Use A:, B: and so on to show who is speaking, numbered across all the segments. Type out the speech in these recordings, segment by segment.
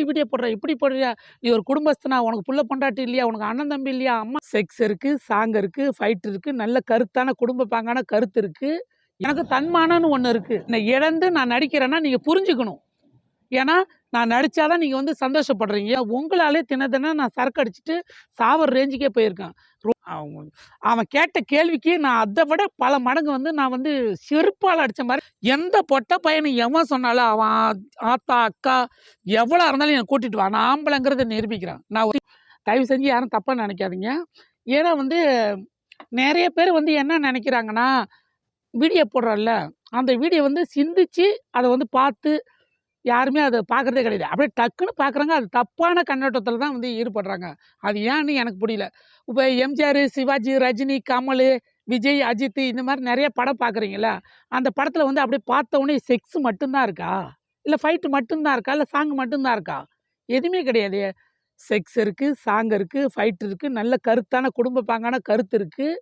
A: அப்படி வீடியோ போடுற இப்படி போடுறியா? நீ ஒரு குடும்பஸ்தனா உனக்கு புள்ள பொண்டாட்டி இல்லையா? உனக்கு அண்ணன் தம்பி இல்லையா? அம்மா. செக்ஸ் இருக்குது சாங் இருக்கு ஃபைட் இருக்கு நல்ல கருத்தான குடும்ப பாங்கான கருத்து இருக்கு. எனக்கு தன்மானம்னு ஒன்று இருக்கு. நான் இழந்து நான் நடிக்கிறேன்னா நீங்கள் புரிஞ்சுக்கணும். ஏன்னா நான் நடித்தாதான் நீங்கள் வந்து சந்தோஷப்படுறீங்க. உங்களாலே தின தினம் நான் சரக்கு அடிச்சுட்டு சாவர ரேஞ்சுக்கே போயிருக்கேன். அவங்க அவன் கேட்ட கேள்விக்கு நான் அதை விட பல மடங்கு வந்து நான் வந்து செருப்பால் அடித்த மாதிரி எந்த பொட்ட பையனை எவன் சொன்னாலும் அவன் ஆத்தா அக்கா எவ்வளோ இருந்தாலும் என்னை கூட்டிட்டு வா. நான் ஆம்பளைங்கிறத நிரூபிக்கிறேன். நான் ஒரு- தயவு செஞ்சு யாரும் தப்பாக நினைக்காதீங்க. ஏன்னா வந்து நிறைய பேர் வந்து என்ன நினைக்கிறாங்கன்னா வீடியோ போடுறோம்ல அந்த வீடியோ வந்து சிந்திச்சு அதை வந்து பார்த்து யாருமே அதை பார்க்குறதே கிடையாது. அப்படியே டக்குன்னு பார்க்குறாங்க அது தப்பான கண்ணோட்டத்தில் தான் வந்து ஈடுபடுறாங்க. அது ஏன்னு எனக்கு புரியல. இப்போ எம்ஜிஆர் சிவாஜி ரஜினி கமல் விஜய் அஜித் இந்த மாதிரி நிறைய படம் பார்க்குறீங்களா அந்த படத்தில் வந்து அப்படியே பார்த்தவொடனே செக்ஸ் மட்டும்தான் இருக்கா? இல்லை ஃபைட்டு மட்டும்தான் இருக்கா? இல்லை சாங் மட்டும்தான் இருக்கா? எதுவுமே கிடையாது. செக்ஸ் இருக்குது சாங் இருக்குது ஃபைட் இருக்குது நல்ல கருத்தான குடும்ப பாங்கான கருத்து இருக்குது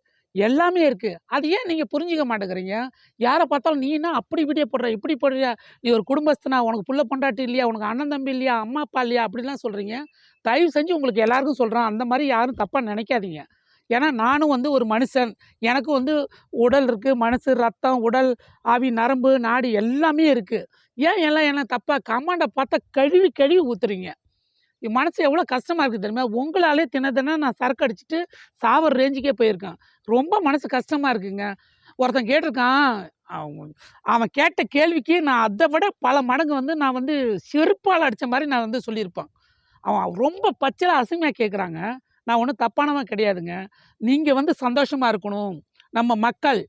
A: எல்லாமே இருக்குது அது ஏன் நீங்கள் புரிஞ்சிக்க மாட்டேங்கிறீங்க? யாரை பார்த்தாலும் நீ என்ன அப்படி வீடியோ போடுற இப்படி போடுறியா நீ ஒரு குடும்பஸ்தனா உனக்கு புள்ள பொண்டாட்டி இல்லையா? உனக்கு அண்ணன் தம்பி இல்லையா? அம்மா அப்பா இல்லையா? அப்படிலாம் சொல்கிறீங்க தயவு செஞ்சு உங்களுக்கு எல்லாருக்கும் சொல்கிறேன் அந்த மாதிரி யாரும் தப்பாக நினைக்காதீங்க. ஏன்னா நானும் வந்து ஒரு மனுஷன். எனக்கும் வந்து உடல் இருக்குது மனசு ரத்தம் உடல் ஆவி நரம்பு நாடி எல்லாமே இருக்குது ஏன் எல்லாம் என்ன தப்பாக கமாண்டை பார்த்தா கழுவி கழுவி ஊற்றுறீங்க மனசு எவ்வளோ கஷ்டமாக இருக்குது தெரியுமா? உங்களாலே தின தினம் நான் சரக்கு அடிச்சுட்டு சாவர ரேஞ்சுக்கே போயிருக்கேன். ரொம்ப மனசு கஷ்டமாக இருக்குங்க. ஒருத்தன் கேட்டிருக்கான் அவன் அவன் கேட்ட கேள்விக்கு நான் அதை விட பல மடங்கு வந்து நான் வந்து செருப்பால் அடித்த மாதிரி நான் வந்து சொல்லியிருப்பான். அவன் ரொம்ப பச்சையில் அசுமையாக கேட்குறாங்க நான் ஒன்றும் தப்பானவன் கிடையாதுங்க. நீங்கள் வந்து சந்தோஷமாக இருக்கணும். நம்ம மக்கள்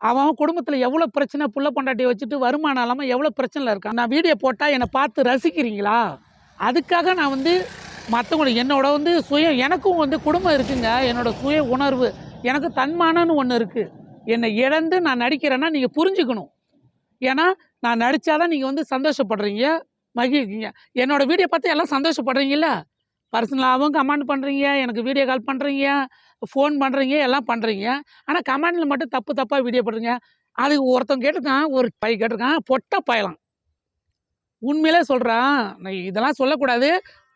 A: அவன் குடும்பத்தில் எவ்வளோ பிரச்சனை புள்ள பொண்டாட்டியை வச்சுட்டு வருமானம் இல்லாமல் எவ்வளோ பிரச்சனையில் இருக்கான்? நான் வீடியோ போட்டால் என்னை பார்த்து ரசிக்கிறீங்களா? அதுக்காக நான் வந்து மற்றவங்களுக்கு என்னோட வந்து சுய எனக்கும் வந்து குடும்பம் இருக்குங்க. என்னோட சுய உணர்வு எனக்கு தன்மானம்னு ஒன்று இருக்குது என்னை இழந்து நான் நடிக்கிறேன்னா நீங்கள் புரிஞ்சுக்கணும். ஏன்னா நான் நடித்தாதான் நீங்கள் வந்து சந்தோஷப்படுறீங்க மகிழ்ச்சிங்க என்னோடய வீடியோ பார்த்து எல்லாம் சந்தோஷப்படுறீங்களா பர்சனலாகவும் கமெண்ட் பண்ணுறீங்க எனக்கு வீடியோ கால் பண்ணுறீங்க ஃபோன் பண்ணுறீங்க எல்லாம் பண்ணுறீங்க ஆனால் கமெண்டில் மட்டும் தப்பு தப்பாக வீடியோ போடுறீங்க அது ஒருத்தன் கேட்டிருக்கான் ஒரு பை கேட்டிருக்கான் பொட்ட பயலாம். உண்மையிலே சொல்கிறான் நான் இதெல்லாம் சொல்லக்கூடாது.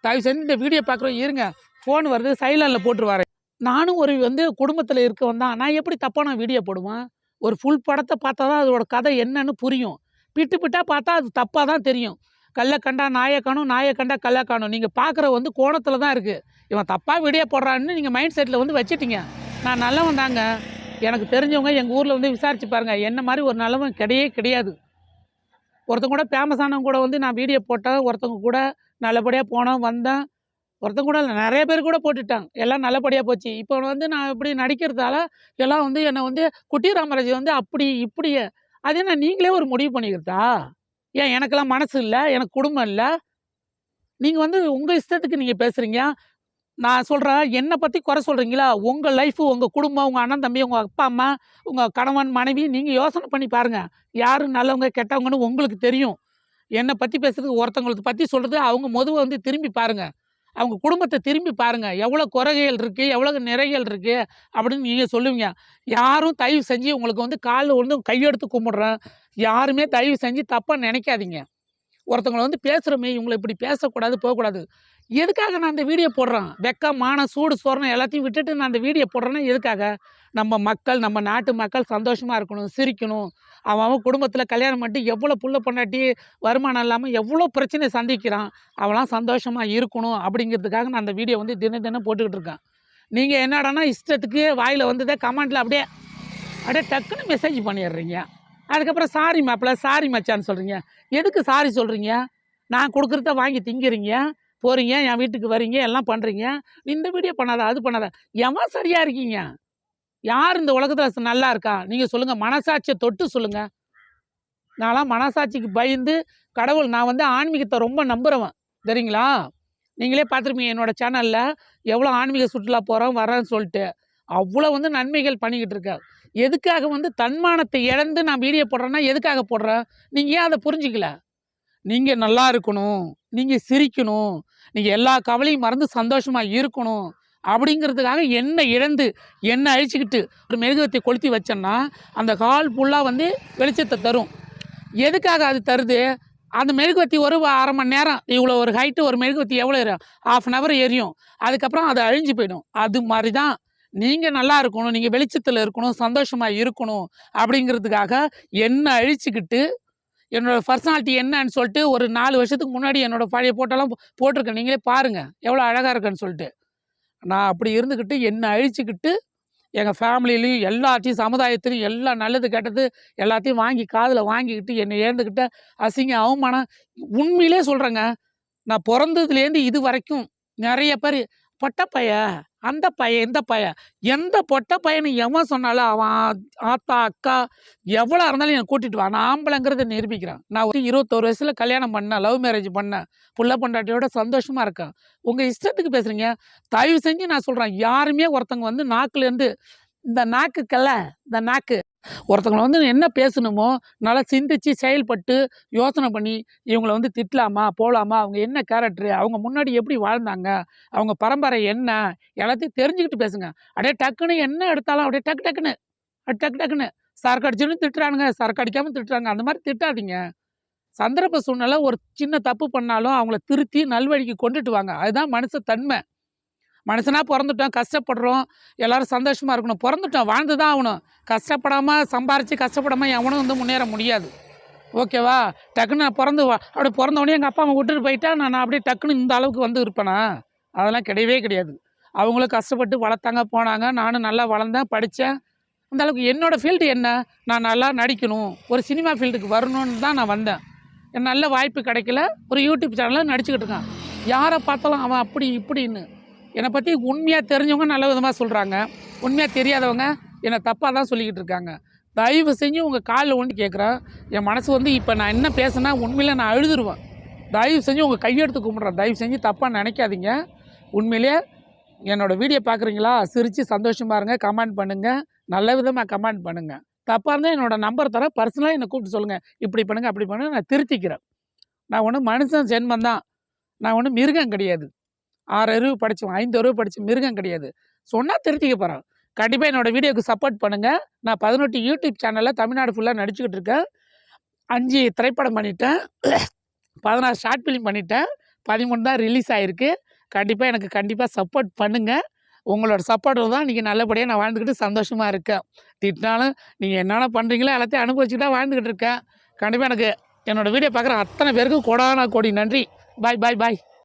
A: தயவு செஞ்சு இந்த வீடியோ பார்க்குறோம் இருங்க. ஃபோன் வருது சைலண்டில் போட்டுருவாரு. நானும் ஒரு வந்து குடும்பத்தில் இருக்கவன் தான். நான் எப்படி தப்பான வீடியோ போடுவேன்? ஒரு ஃபுல் படத்தை பார்த்தா தான் அதோட கதை என்னன்னு புரியும். பிட்டு பிட்டாக பார்த்தா அது தப்பாக தான் தெரியும். கல்லை கண்டா நாயை காணும் நாயை கண்டா கல்லை காணும். நீங்கள் பார்க்குற வந்து கோணத்தில் தான் இருக்குது இவன் தப்பாக வீடியோ போடுறான்னு நீங்கள் மைண்ட் செட்டில் வந்து வச்சுட்டீங்க. நான் நல்லவன் தாங்க. எனக்கு தெரிஞ்சவங்க எங்கள் ஊரில் வந்து விசாரிச்சு பாருங்கள் என்ன மாதிரி ஒரு நல்லவன் கிடையே கிடையாது. ஒருத்தங்க கூட ஃபேமஸானவங்க கூட வந்து நான் வீடியோ போட்டேன். ஒருத்தவங்க கூட நல்லபடியாக போனோம் வந்தேன் ஒருத்தங்க கூட இல்லை நிறைய பேர் கூட போட்டுட்டாங்க. எல்லாம் நல்லபடியாக போச்சு. இப்போ வந்து நான் இப்படி நடிக்கிறதால எல்லாம் வந்து என்னை வந்து குட்டி ராமராஜ் வந்து அப்படி இப்படியே. அது என்ன நீங்களே ஒரு முடிவு பண்ணிக்கிறதா? ஏன் எனக்கெல்லாம் மனசு இல்லை எனக்கு குடும்பம் இல்லை. நீங்கள் வந்து உங்கள் இஷ்டத்துக்கு நீங்கள் பேசுகிறீங்க நான் சொல்கிறேன் என்னை பற்றி குறை சொல்கிறீங்களா உங்கள் லைஃபு உங்கள் குடும்பம் உங்கள் அண்ணன் தம்பி உங்கள் அப்பா அம்மா உங்கள் கணவன் மனைவி நீங்கள் யோசனை பண்ணி பாருங்கள் யார் நல்லவங்க கெட்டவங்கன்னு உங்களுக்கு தெரியும். என்னை பற்றி பேசுறது ஒருத்தவங்களுக்கு பற்றி சொல்கிறது அவங்க முதுவை வந்து திரும்பி பாருங்கள் அவங்க குடும்பத்தை திரும்பி பாருங்கள் எவ்வளோ குறைகள் இருக்குது எவ்வளோ நிறைகள் இருக்குது அப்படின்னு நீங்கள் சொல்லுவீங்க. யாரும் தயவு செஞ்சு உங்களுக்கு வந்து காலில் விழுந்து கையெடுத்து கும்பிட்றேன். யாருமே தயவு செஞ்சு தப்பாக நினைக்காதீங்க. ஒருத்தவங்களை வந்து பேசுகிறோமே இவங்களை இப்படி பேசக்கூடாது போகக்கூடாது. எதுக்காக நான் அந்த வீடியோ போடுறேன்? வெக்கம் மானம் சூடு சோரணம் எல்லாத்தையும் விட்டுட்டு நான் அந்த வீடியோ போடுறேன்னா எதுக்காக? நம்ம மக்கள் நம்ம நாட்டு மக்கள் சந்தோஷமாக இருக்கணும் சிரிக்கணும். அவன் அவன் குடும்பத்தில் கல்யாணம் பண்ணிட்டு எவ்வளோ புள்ள பொண்டாட்டி வருமானம் இல்லாமல் எவ்வளோ பிரச்சனை சந்திக்கிறான்? அவெல்லாம் சந்தோஷமாக இருக்கணும் அப்படிங்கிறதுக்காக நான் அந்த வீடியோ வந்து தினம் தினம் போட்டுக்கிட்டு இருக்கேன். நீங்கள் என்னடான்னா இஷ்டத்துக்கு வாயில் வந்ததே கமெண்ட்டில் அப்படியே அப்படியே டக்குன்னு மெசேஜ் பண்ணிடுறீங்க. அதுக்கப்புறம் சாரி மாப்பிள்ள சாரி மச்சான்னு சொல்கிறீங்க எதுக்கு சாரி சொல்கிறீங்க நான் கொடுக்குறத வாங்கி திங்கிறீங்க. போகிறீங்க என் வீட்டுக்கு வரீங்க எல்லாம் பண்ணுறீங்க இந்த வீடியோ பண்ணாத அது பண்ணாத. எவன் சரியாக இருக்கீங்க? யார் இந்த உலகத்தில் நல்லா இருக்கா? நீங்கள் சொல்லுங்கள் மனசாட்சியை தொட்டு சொல்லுங்கள் நான்லாம் மனசாட்சிக்கு பயந்து கடவுள் நான் வந்து ஆன்மீகத்தை ரொம்ப நம்புகிறவன் சரிங்களா நீங்களே பார்த்துருப்பீங்க என்னோட சேனலில் எவ்வளோ ஆன்மீக சுற்றுலா போகிறோம் வரேன்னு சொல்லிட்டு. அவ்வளோ வந்து நன்மைகள் பண்ணிக்கிட்டு இருக்கேன் எதுக்காக வந்து தன்மானத்தை இழந்து நான் வீடியோ போடுறேன்னா எதுக்காக போடுறேன் நீங்கள் ஏன் அதை புரிஞ்சிக்கல? நீங்கள் நல்லா இருக்கணும். நீங்கள் சிரிக்கணும். நீங்கள் எல்லா கவலையும் மறந்து சந்தோஷமாக இருக்கணும். அப்படிங்கிறதுக்காக என்னை இழந்து என்னை அழிச்சிக்கிட்டு ஒரு மெழுகுவத்தை கொளுத்தி வச்சேன்னா அந்த கால் ஃபுல்லாக வந்து வெளிச்சத்தை தரும். எதுக்காக அது தருது? அந்த மெழுகுவத்தி ஒரு அரை மணி நேரம் இவ்வளோ ஒரு ஹைட்டு ஒரு மெழுகுவத்தி எவ்வளோ ஏறும்? ஆஃப் அன் ஹவர் எரியும் அதுக்கப்புறம் அது அழிஞ்சு போயிடும். அது மாதிரி தான் நீங்கள் நல்லா இருக்கணும் நீங்கள் வெளிச்சத்தில் இருக்கணும் சந்தோஷமாக இருக்கணும் அப்படிங்கிறதுக்காக என்ன அழிச்சிக்கிட்டு என்னோட பர்சனாலிட்டி என்னன்னு சொல்லிட்டு ஒரு நாலு வருஷத்துக்கு முன்னாடி என்னோட பழைய போட்டோலாம் போட்டிருக்கேன். நீங்களே பாருங்கள் எவ்வளோ அழகாக இருக்கேன்னு சொல்லிட்டு. நான் அப்படி இருந்துக்கிட்டு என்னை அழிச்சுக்கிட்டு எங்கள் ஃபேமிலியிலையும் எல்லாத்தையும் சமுதாயத்திலையும் எல்லா நல்லது கெட்டது எல்லாத்தையும் வாங்கி காதில் வாங்கிக்கிட்டு என்னை ஏந்துக்கிட்ட அசிங்க அவமானம் உண்மையிலே சொல்கிறேங்க நான் பிறந்ததுலேருந்து இது வரைக்கும் நிறைய பேர் பட்டப்பைய அந்த பையன் இந்த பையன் எந்த பொட்ட பையனை எவன் சொன்னாலும் அவன் ஆத்தா அக்கா எவ்வளோ இருந்தாலும் என்னை கூட்டிட்டு வா. நான் ஆம்பளைங்கிறத நிரூபிக்கிறேன். நான் ஒரு இருபத்தோரு வயசில் கல்யாணம் பண்ணேன் லவ் மேரேஜ் பண்ணேன் புள்ள பொண்டாட்டியோட சந்தோஷமாக இருக்கேன். உங்கள் இஷ்டத்துக்கு பேசுகிறீங்க தயவு செஞ்சு நான் சொல்கிறேன் யாருமே ஒருத்தங்க வந்து நாக்குலேருந்து இந்த நாக்குக்கல்ல இந்த நாக்கு ஒருத்தவங்களை வந்து என்ன பேசணுமோ நல்லா சிந்திச்சு செயல்பட்டு யோசனை பண்ணி இவங்கள வந்து திட்டலாமா போகலாமா அவங்க என்ன கேரக்டரு அவங்க முன்னாடி எப்படி வாழ்ந்தாங்க அவங்க பரம்பரை என்ன எல்லாத்தையும் தெரிஞ்சுக்கிட்டு பேசுங்க. அப்படியே டக்குன்னு என்ன எடுத்தாலும் அப்படியே டக்கு டக்குன்னு அடி டக்கு டக்குன்னு சரக்கு அடிச்சுன்னு திட்டுறானுங்க சரக்கு அடிக்காமல் திட்டுறாங்க அந்த மாதிரி திட்டாதீங்க. சந்தர்ப்ப சூழ்நிலை ஒரு சின்ன தப்பு பண்ணாலும் அவங்கள திருத்தி நல்வழிக்கு கொண்டுட்டு வாங்க. அதுதான் மனுஷ தன்மை. மனுஷனாக பிறந்துட்டோம் கஷ்டப்படுறோம் எல்லோரும் சந்தோஷமாக இருக்கணும். பிறந்துட்டோம் வாழ்ந்து தான் ஆகணும். கஷ்டப்படாமல் சம்பாரித்து கஷ்டப்படாமல் எவனும் வந்து முன்னேற முடியாது. ஓகேவா? டக்குன்னு நான் பிறந்து வா- அப்படி பிறந்தவொடனே எங்கள் அப்பா அம்மா விட்டுட்டு போயிட்டா நான் அப்படியே டக்குன்னு இந்த அளவுக்கு வந்து இருப்பேனா? அதெல்லாம் கிடையவே கிடையாது. அவங்களும் கஷ்டப்பட்டு வளர்த்தாங்க போனாங்க. நானும் நல்லா வளர்ந்தேன் படித்தேன் அந்த அளவுக்கு என்னோடய ஃபீல்டு என்ன? நான் நல்லா நடிக்கணும். ஒரு சினிமா ஃபீல்டுக்கு வரணும்னு தான் நான் வந்தேன். நல்ல வாய்ப்பு கிடைக்கல. ஒரு யூடியூப் சேனலில் நடிச்சுக்கிட்டு இருக்கான். யாரை பார்த்தாலும் அவன் அப்படி இப்படின்னு. என்னை பற்றி உண்மையாக தெரிஞ்சவங்க நல்ல விதமாக சொல்கிறாங்க உண்மையாக தெரியாதவங்க என்னை தப்பாக தான் சொல்லிக்கிட்டு இருக்காங்க. தயவு செஞ்சு உங்கள் காலில் ஒன்று கேட்குறேன் என் மனசு வந்து இப்போ நான் என்ன பேசுனா உண்மையில் நான் அழுதுருவேன். தயவு செஞ்சு உங்கள் கையெடுத்து கும்பிட்றேன். தயவு செஞ்சு தப்பாக நினைக்காதீங்க. உண்மையிலே என்னோடய வீடியோ பார்க்குறீங்களா சிரித்து சந்தோஷமாக இருங்க. கமெண்ட் பண்ணுங்கள் நல்ல விதமாக கமெண்ட் பண்ணுங்கள் தப்பாக இருந்தால் என்னோடய நம்பர் தரேன். பர்சனலாக என்னை கூப்பிட்டு சொல்லுங்கள் இப்படி பண்ணுங்கள் அப்படி பண்ணுங்கள் நான் திருத்திக்கிறேன். நான் ஒன்றும் மனுஷன் ஜென்மந்தான் நான் ஒன்றும் மிருகம் கிடையாது. ஆறு அறிவு படித்தோம் ஐந்து அறிவு படித்த மிருகம் கிடையாது. சொன்னால் தெரிஞ்சுக்க போகிறோம் கண்டிப்பாக என்னோடய வீடியோக்கு சப்போர்ட் பண்ணுங்கள் நான் பதினெட்டு யூடியூப் சேனலில் தமிழ்நாடு ஃபுல்லாக நடிச்சுக்கிட்டு இருக்கேன். அஞ்சு திரைப்படம் பண்ணிட்டேன். பதினாறு ஷார்ட் ஃபிலிம் பண்ணிட்டேன். பதிமூணு தான் ரிலீஸ் ஆகிருக்கு கண்டிப்பாக எனக்கு கண்டிப்பாக சப்போர்ட் பண்ணுங்கள் உங்களோட சப்போர்ட் தான் நீங்கள் நல்லபடியாக நான் வாழ்ந்துக்கிட்டு சந்தோஷமாக இருக்கேன். திட்டினாலும் நீங்கள் என்னென்ன பண்ணுறீங்களோ எல்லாத்தையும் அனுபவிச்சுட்டு தான் வாழ்ந்துக்கிட்டு இருக்கேன். கண்டிப்பாக எனக்கு என்னோடய வீடியோ பார்க்குற அத்தனை பேருக்கும் கோடான கோடி நன்றி. பாய் பாய் பாய்